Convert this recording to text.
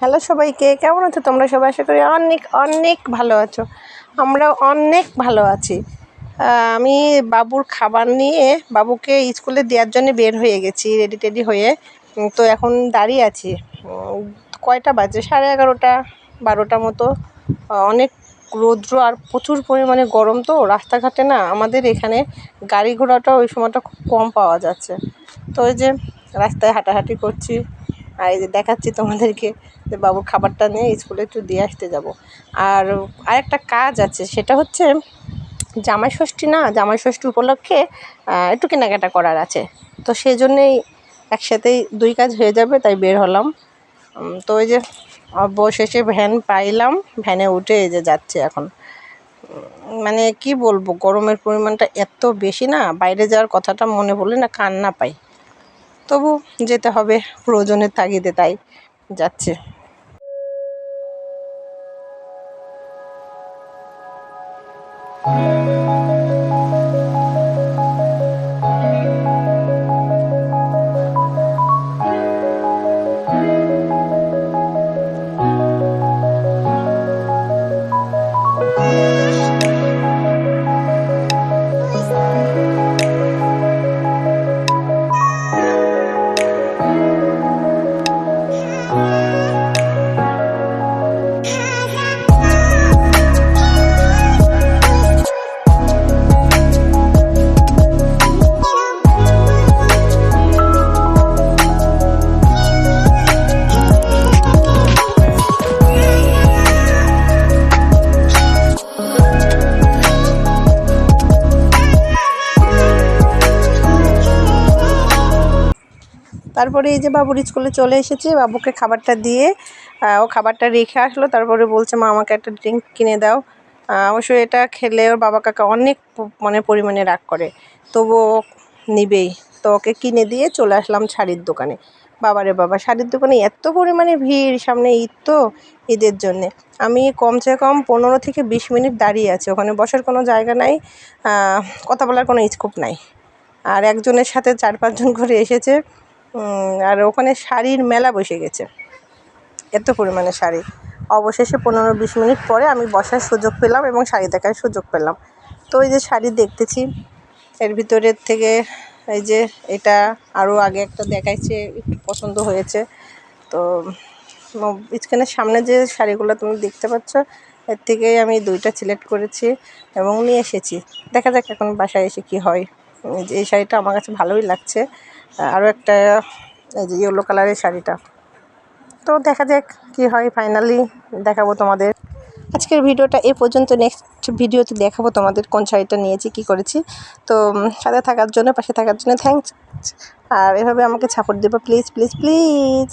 Hello সবাইকে, কেমন আছো তোমরা সবাই? আশা করি অনেক অনেক ভালো আছো। আমরা অনেক ভালো আছি। আমি বাবুর খাবার নিয়ে বাবুকে স্কুলে দেওয়ার জন্য বের হয়ে গেছি রেডি টেডি হয়ে। তো এখন দাঁড়িয়ে আছি। কয়টা বাজে? সাড়ে এগারোটা, বারোটা মতো। অনেক রৌদ্র আর প্রচুর পরিমাণে গরম তো, রাস্তাঘাটে না আমাদের এখানে গাড়ি ঘোড়াটা ওই সময়টা খুব কম পাওয়া যাচ্ছে। তো ওই যে রাস্তায় হাঁটাহাঁটি করছি আর এই যে দেখাচ্ছি তোমাদেরকে যে বাবুর খাবারটা নিয়ে স্কুলে একটু দিয়ে আসতে যাব। আর আরেকটা কাজ আছে, সেটা হচ্ছে জামাই ষষ্ঠী না, জামাই ষষ্ঠী উপলক্ষে একটু কেনাকাটা করার আছে। তো সেই জন্যেই একসাথেই দুই কাজ হয়ে যাবে, তাই বের হলাম। তো ওই যে অবশেষে ভ্যান পাইলাম, ভ্যানে উঠে এই যে যাচ্ছে এখন। মানে কি বলব, গরমের পরিমাণটা এত বেশি না, বাইরে যাওয়ার কথাটা মনে পড়লে না কান্না পাই। তবু যেতে হবে প্রয়োজনের তাগিদে তাই যাচ্ছে। তারপরে এই যে বাবুর স্কুলে চলে এসেছে, বাবুকে খাবারটা দিয়ে ও খাবারটা রেখে আসলো, তারপরে বলছে, মা, আমাকে একটা ড্রিঙ্ক কিনে দাও। অবশ্য এটা খেলে ওর বাবা কাকা অনেক মানে পরিমাণে রাগ করে। তবুও ও নিবেই। তো ওকে কিনে দিয়ে চলে আসলাম শাড়ির দোকানে। বাবারে বাবা, শাড়ির দোকানে এত পরিমাণে ভিড় সামনে ঈদ তো, ঈদের জন্যে। আমি কমসে কম পনেরো থেকে বিশ মিনিট দাঁড়িয়ে আছি। ওখানে বসার কোনো জায়গা নাই কথা বলার কোনো স্কোপ নাই। আর একজনের সাথে চার পাঁচজন করে এসেছে। আর ওখানে শাড়ির মেলা বসে গেছে। এত পরিমাণে শাড়ি। অবশেষে পনেরো বিশ মিনিট পরে আমি বসার সুযোগ পেলাম এবং শাড়ি দেখার সুযোগ পেলাম। তো এই যে শাড়ি দেখতেছি, এর ভিতরের থেকে এই যে এটা আরও আগে একটা দেখাইছে, একটু পছন্দ হয়েছে। তো স্ক্রিনের সামনে যে শাড়িগুলো তুমি দেখতে পাচ্ছ, এর থেকেই আমি দুইটা সিলেক্ট করেছি এবং নিয়ে এসেছি। দেখা যাক এখন বাসায় এসে কি হয়। এই শাড়িটা আমার কাছে ভালোই লাগছে। আরও একটা, এই যে ইয়েলো কালারের শাড়িটা। তো দেখা যাক কি হয় ফাইনালি দেখাবো তোমাদের। আজকের ভিডিওটা এ পর্যন্ত নেক্সট ভিডিওতে দেখাবো তোমাদের কোন শাড়িটা নিয়েছি, কি করেছি। তো সাথে থাকার জন্য, পাশে থাকার জন্য থ্যাংকস আর এভাবে আমাকে সাপোর্ট দেবো প্লিজ প্লিজ প্লিজ